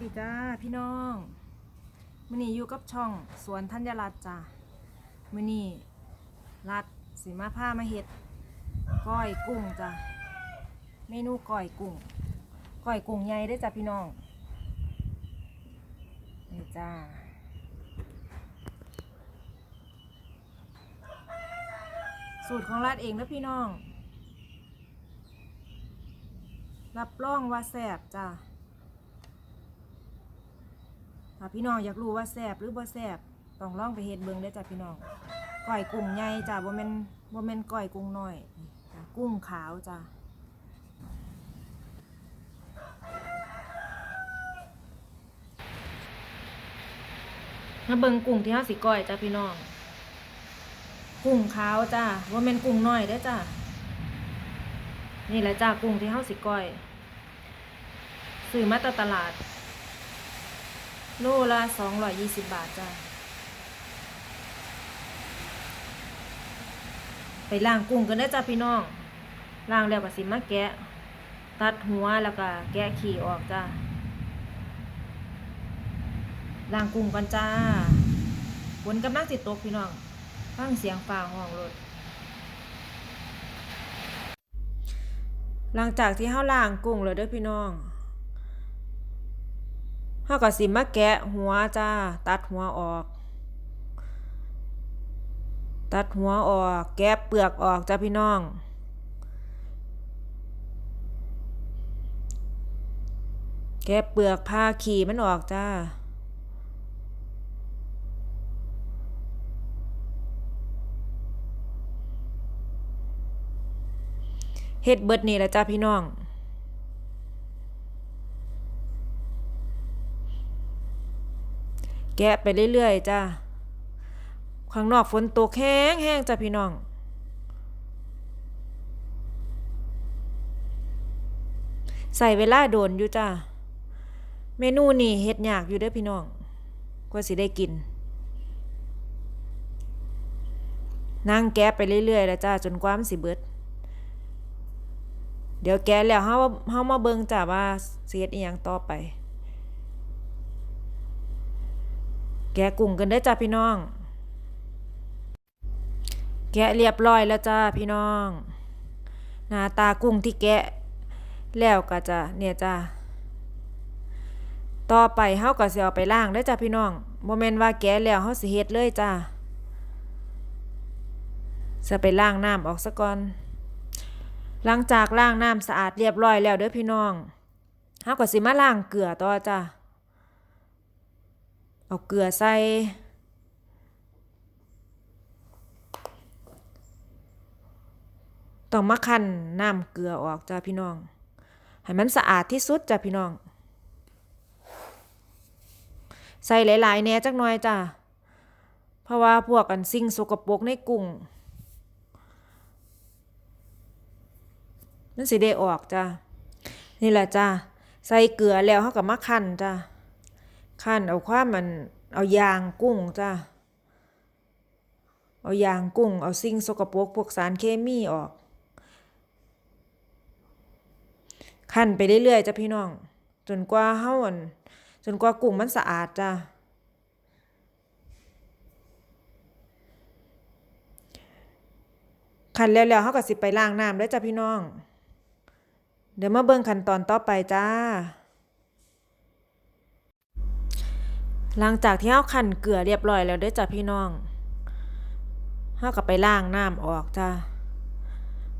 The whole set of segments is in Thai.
สดีจ้าพี่น้องมือนี้อยู่กับช่องสวนธัญรัตน์จ้ามือนี้รัดสิมาพามาเฮ็ดก้อยกุ้งจ้าเมนูก้อยกุ้งก้อยกุ้งใหญ่เด้จ้าพี่น้องนี่จ้าสูตรของรัดเองนะพี่น้อง รับรองว่าแซ่บจ้า ถ้าพี่น้องอยากรู้ว่าแซ่บหรือบ่แซ่บต้องลองไปเฮ็ดเบิ่งเด้จ้ะพี่น้องก้อยกุ้งใหญ่จ้ะบ่แม่นบ่แม่นก้อยกุ้งน้อยจ้ะกุ้งขาวจ้ะมาเบิ่งกุ้งที่เฮาสิก้อยจ้ะพี่น้อง กุ้งขาวจ้ะบ่แม่นกุ้งน้อยเด้อจ้ะนี่แหละจ้ะกุ้งที่เฮาสิก้อยซื้อมาจากตลาด โลละสองร้อยยี่สิบบาทจ้าไปล้างกุ้งกันได้จ้าพี่น้องล้างแล้วก็สิมาแกะ ตัดหัวแล้วก็แกะขี้ออกจ้าล้างกุ้งกันจ้าฝนกำลังสิดตกพี่น้องฟังเสียงฟ้าห้องรถหลังจากที่เฮาล้างกุ้งแล้วเด้อพี่น้อง เฮาก็สิมาแกะหัวจ้า ตัดหัวออก ตัดหัวออก แกะเปลือกออกจ้าพี่น้อง แกะเปลือกผ้าขี่มันออกจ้าเฮ็ดเบิดนี่แหละจ้าพี่น้อง แกะไปเรื่อยๆจ้าข้างนอกฝนตกแห้งแห้งจ้าพี่น้องใส่เวลาโดนอยู่จ้าเมนูนี่เฮ็ดยากอยู่เด้อพี่น้องกว่าสิได้กิน นั่งแกะไปเรื่อยๆแล้วจ้าจนกว่ามันสิเบิด เดี๋ยวแกะแล้วเฮาเฮามาเบิ่งจ้าว่าสิเฮ็ดอีหยังต่อไป แกะกุ้งกันได้อจ้าพี่น้อง แกะเรียบร้อยแล้วจ้าพี่น้อง หน้าตากุ้งที่แกะแล้วก็จะเนี่ยจ้าต่อไปเฮาก็สิเอาไปล้างได้อจ้าพี่น้องบ่แม่นว่าแกะแล้วเฮาสิเฮ็ดเลยจ้าจะไปล้างน้ำออกซะก่อน หลังจากล้างน้ำสะอาดเรียบร้อยแล้วเด้อพี่น้องเฮาก็สิมาล้างเกลือต่อจ้า เอาเกลือใส่ ต้องมาคั่นน้ำเกลือออกจ้าพี่น้อง ให้มันสะอาดที่สุดจ้าพี่น้อง ใส่หลายๆแหน่จักหน่อยจ้าเพราะว่าพวกกันสิ่งสกปรกในกุ้งมันสิได้ออกจ้านี่แหละจ้าใส่เกลือแล้วเขาก็มาคั่นจ้า ขั้นเอาความมันเอายางกุ้งจ้าเอายางกุ้ง เอาสิ่งสกปรกพวกสารเคมีออกขั้นไปเรื่อยๆจ้ะพี่น้อง จนกว่าเฮาอันจนกว่ากุ้งมันสะอาดจ้าขั้นแล้วๆเฮาก็สิไปล้างน้ำเด้อจ้ะพี่น้อง เดี๋ยวมาเบิ่งขั้นตอนต่อไปจ้า หลังจากที่เฮาคั่นเกลือเรียบร้อยแล้วเด้อจ้ะพี่น้องเฮาก็ไปล้างน้ำออกจ้า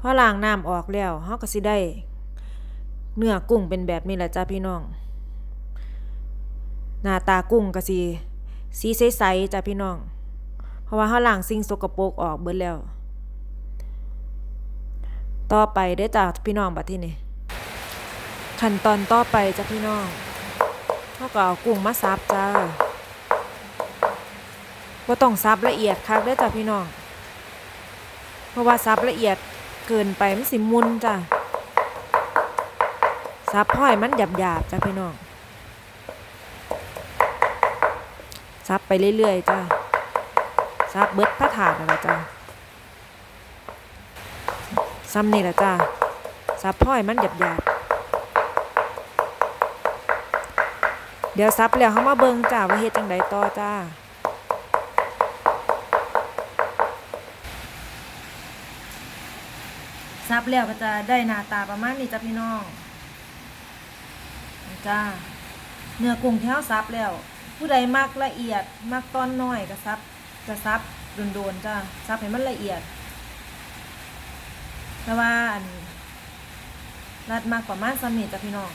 พอล้างน้ำออกแล้วเฮาก็สิได้ เนื้อกุ้งเป็นแบบนี้แหละจ้าพี่น้อง หน้าตากุ้งก็สิสีใสๆจ้ะพี่น้อง เพราะว่าเฮาล้างสิ่งสกปรกออกเบิดแล้ว ต่อไปเด้อจ้าพี่น้องบัดทีนี้ขั้นตอนต่อไปจ้ะพี่น้องเฮาก็เอากุ้งมาสับจ้า บ่ต้องซับละเอียดคักเด้อจ้ะพี่น้อง เพราะว่าซับละเอียดเกินไปมันสิมุนจ้ะซับพ่อยมันหยาบๆจ้ะพี่น้องซับไปเรื่อยๆจ้ะซับเบิดพระถาดนั่นล่ะจ้ะซ้ำนี่แหละจ้ะซับพ่อยมันหยาบๆเดี๋ยวซับแล้วเขามาเบิ่งจ้าว่าเฮ็ดจังไดต่อจ้า ซับแล้วก็จะได้หน้าตาประมาณนี้จ้ะพี่น้องจ้าเนื้อกุ้งที่เราซับแล้ว ผู้ใดมักละเอียดมักตอนน้อยก็ซับก็ซับโดนๆจ้าซับให้มันละเอียด แต่ว่าอันรัดมากประมาณสมีจ้ะพี่น้อง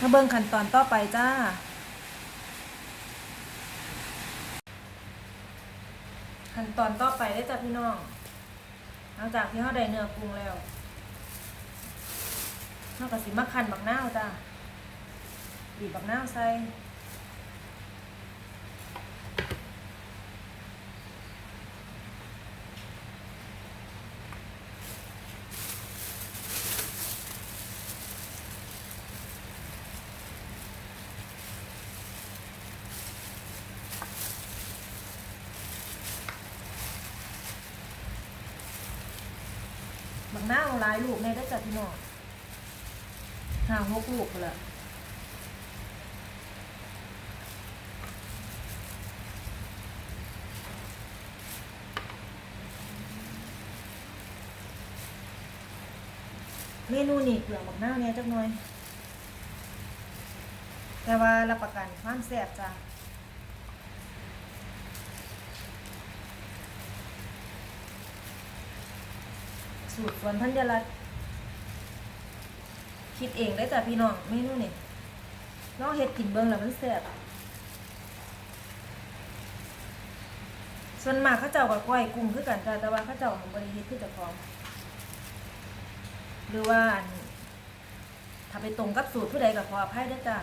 มาเบิ่งขั้นตอนต่อไปจ้า ขั้นตอนต่อไปได้จ้ะพี่น้องหลังจากที่เขาได้เนื้อปรุงแล้วเขาก็สิมาคั้นบักนาวจ้ะบีบบักนาวใส่ บักนาวหลายลูกแม่ได้จ้ะพี่น้องห้าหกลูกพุ่นละเมนูนี่เปลือกบักหน้าเนี่ยจักหน่อย แต่ว่ารับประกันความแซ่บจ้ะ สูตรสวนธัญรัตน์คิดเองได้จ้ะพี่น้องเมนูนี่ลองเฮ็ดกินเบิ่งแล้วมันแซ่บส่วนมากเขาเจ้าก็ก้อยกุ้งคือกันจ้ะแต่ว่าเขาเจ้าของบริเฮ็ดคือเจ้าของหรือว่าถ้าไปตรงกับสูตรผู้ใดก็ขออภัยด้อจ้ะ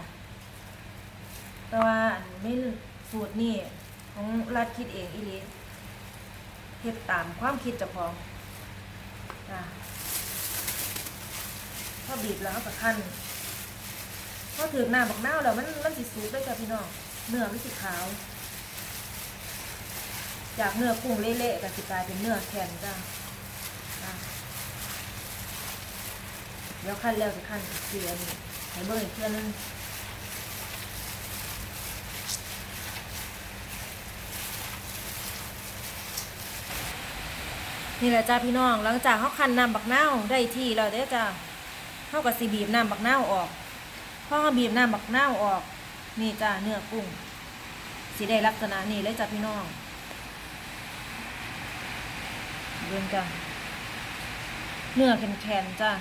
แต่ว่าอันเมนูสูตรนี่ของรัฐคิดเองอีลีเฮ็ดตามความคิดเจ้าของ จ้ะพอบีบแล้วก็ขั้นพอถือหน้าบักนาแล้วมันมันสิสุกได้จ้ะพี่น้องเนื้อมันสิขาว จากเนื้อกุ้งเละๆก็สิกลายเป็นเนื้อแข็งจ้ะเดี๋ยวขั้นแล้วสิขั้นเกลือนี่ให้เบิ่งอีกเทื่อนึง นี่แหละจ้าพี่น้อง หลังจากเขาคั้นน้ำบักเนาได้ที่แล้วเด้จ้าเขาก็สิบีบน้ำบักเนาออกพอเขาบีบน้ำบักเนาออก นี่จ้าเนื้อกุ้งสิได้ลักษณะนี้เลยจ้าพี่น้องเบิ่งจ้าเนื้อแข็งๆจ้า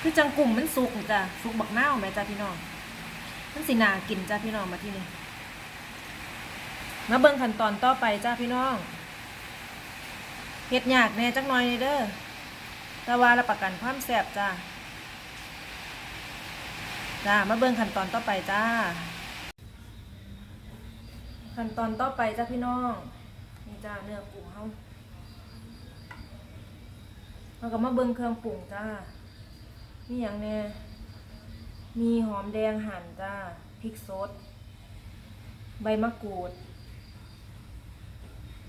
คือจังกุ้งมันสุกจ้าสุกบักเนาไหมจ้าพี่น้องมันสินากินจ้าพี่น้องมาที่นี่ มาเบิ่งขั้นตอนต่อไปจ้าพี่น้องเฮ็ดยากแน่จักหน่อยเด้อแต่ว่ารับประกันความแซ่บจ้าจ้ามาเบิ่งขั้นตอนต่อไปจ้า ขั้นตอนต่อไปจ้าพี่น้องนี่จ้าเนื้อกุ้งเฮาเราก็มาเบิ่งเครื่องปรุงจ้ามีหยังแน่มีหอมแดงหั่นจ้าพริกสดใบมะกรูด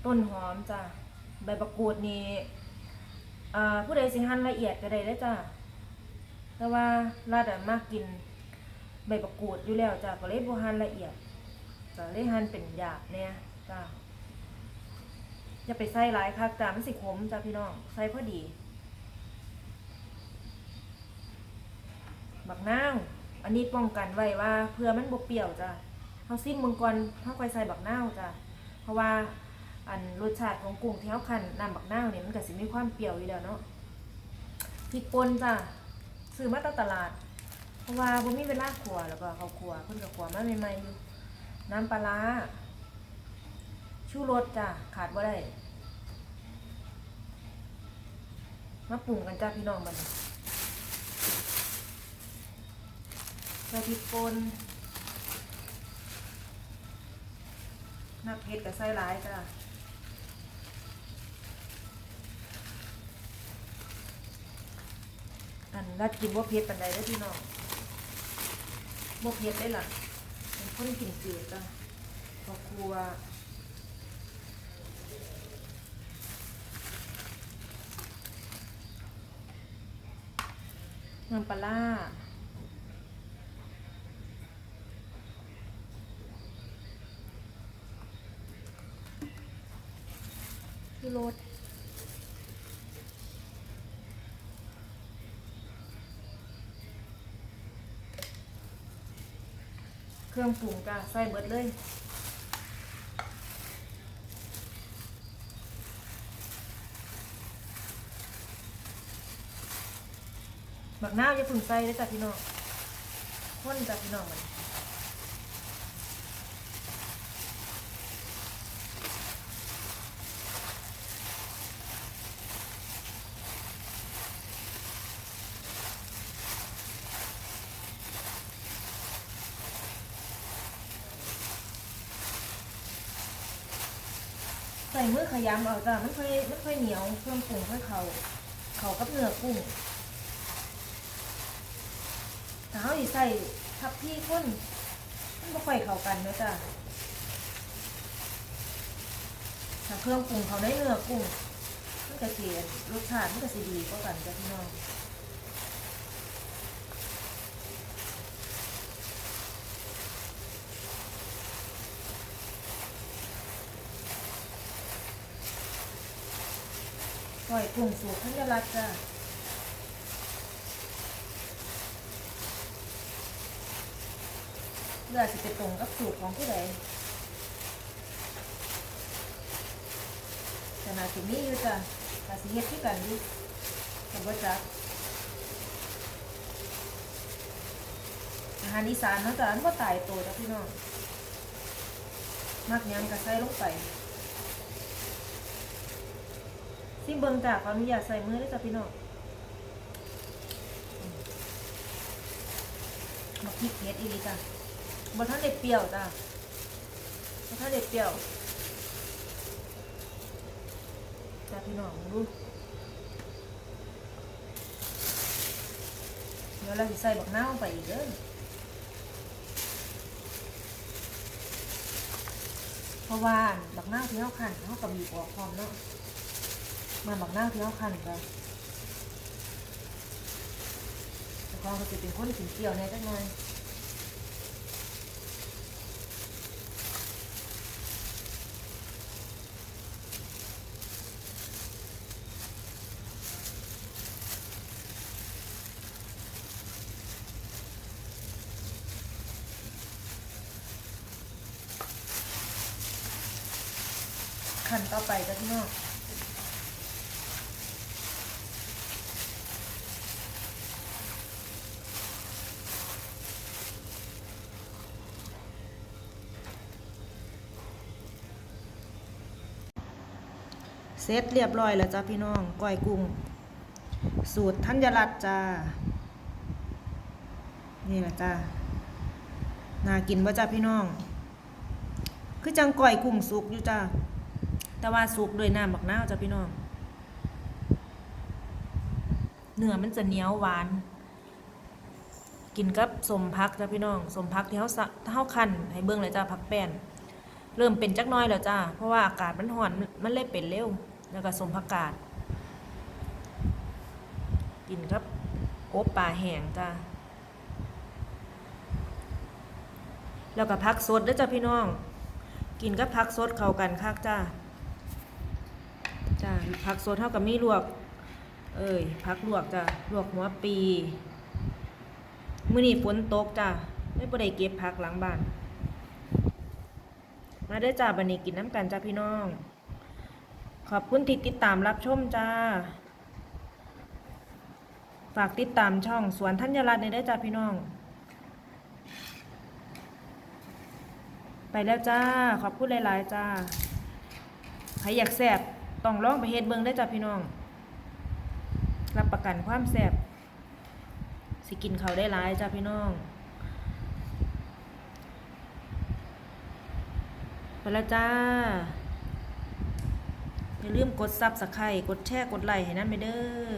ต้นหอมจ้ะใบมะกรูดนี่ผู้ใดสิหั่นละเอียดก็ได้ได้จ้ะแต่ว่าลาดมากกินใบมะกรูดอยู่แล้วจ้ะก็เลยบ่หั่นละเอียดก็เลยหั่นเป็นหยาบเนี่ยจ้ะอย่าไปใส่หลายคักจ้ะมันสิขมจ้ะพี่น้องใส่พอดีบักนาวอันนี้ป้องกันไว้ว่าเพื่อมันบ่เปรี้ยวจ้ะเฮาซิมเบิ่งก่อนเฮาคอยใส่บักนาวจ้ะเพราะว่า อันรสชาติของกุ้งที่เฮาคันน้ำบักนาวเนี่ยมันก็สิมีความเปรี้ยวอยู่แล้วเนาะพริกป่นจ้ะซื้อมาจากตลาด เพราะว่าบ่มีเวลาขัวแล้วก็เขาขัวเพิ่นก็ขัวมาใหม่ๆอยู่น้ำปลาร้าชูรสจ้ะขาดบ่ได้มาปรุงกันจ้ะพี่น้องบันี้ใส่พริกป่นนักเผ็ดกับใส่หลายจ้ะ อันรัดกินว่าเพชรปันใดได้พี่น้องบ่เพชรได้หล่ะเป็นคนกินเกลือจ้ะพอครัวน้ำปลาคือรส รื่องปรุงก็ใส่เบิดเลย บักน้าวอย่าเพึ่งใส่เลยจ้ะพี่น้องข้นจ้ะพี่น้องมัน ส่มือขยำเอาจ้ะมันค่อยมันค่อยเหนียวเครื่องปรุงค่อยเขาเขากับเนื้อกุ้งถ้าเขาสิใส่ทับพี่ข้นมันก็ค่อยเข้ากันเนาะจ้ะถ้าเครื่องปรุงเขาได้เนื้อกุ้งมันก็สิรสชาติมันก็สิดีกว่ากันจ้ะพี่น้อง ปล่อยกุ้งสูตรธัญรัตน์จ้ะเลือดสิไปตรงกับสูตรของผู้ใดขนาดสิมีอยู่จ้ะแต่สิเฮ็ดที่กันอยู่แต่ว่าจักอาหารอีสานเนาะจ้ะอันว่าตายตัวจ้ะพี่น้อง มักยังก็ใส่ลงไป ซิมเบิงจ้ะขออนุญาตใส่มือเลยจ้ะพี่น้องมาพริกเฮ็ดอีหลีจ้ะบนท่านเด็ดเปรี้ยวจ้ะบนท่านเด็ดเปรี้ยวจ้าพี่น้องดูเดี๋ยวเราจะใส่บักน้าไปอีกเด้อเพราะว่าบักน้าที่เขาคั่นเขากับบีบออกพร้อมเนาะ มาบักน้าที่เขาคันไปแต่ความก็จะเป็นคนกินเกี่ยวในจังไงอย ขั้นต่อไปจ้ะพี่น้อง เสร็จเรียบร้อยแล้วจ้ะพี่น้องก้อยกุ้ง สูตรธัญรัตน์จ้า นี่แหละจ้าน่ากินป่ะจ้าพี่น้อง คือจังก้อยกุ้งสุกอยู่จ้าแต่ว่าสุกด้วยน้ำบักนาวจ้ะพี่น้อง เนื้อมันจะเหนียวหวาน กินกับสมพักจ้ะพี่น้องสมพักที่เขาสะเฮาคั้นให้เบิ่งเลยจ้าผักแป้นเริ่มเป็นจักน้อยแล้วจ้า เพราะว่าอากาศมันร้อน มันเลยเป็นเร็ว แล้วก็สมผักกาดกินครับอบปลาแห้งจ้าแล้วก็พักสดด้วยจ้าพี่น้อง กินกับพักสดเข้ากันคักจ้าจ้าผักสดเท่ากับมีลวก เอ้ยผักลวกจ้าลวกหัวปีมื้อนี้ฝนตกจ้าไม่บ่ได้เก็บผักหลังบ้าน มาเด้จ้าบันนี้กินน้ำกันจ้าพี่น้อง ขอบคุณที่ติดตามรับชมจ้า ฝากติดตามช่องสวนธัญรัตน์ในได้จ้าพี่น้อง ไปแล้วจ้า ขอบคุณหลาย ๆ จ้าใครอยากแสบต้องลองไปเฮ็ดเบิงได้จ้ะพี่น้อง รับประกันความแสบสิกินเขาได้หลายจ้ะพี่น้อง ไปแล้วจ้า อย่าลืมกดซับสไครต์กดแชร์กดไลค์ให้นั่นไปเด้อ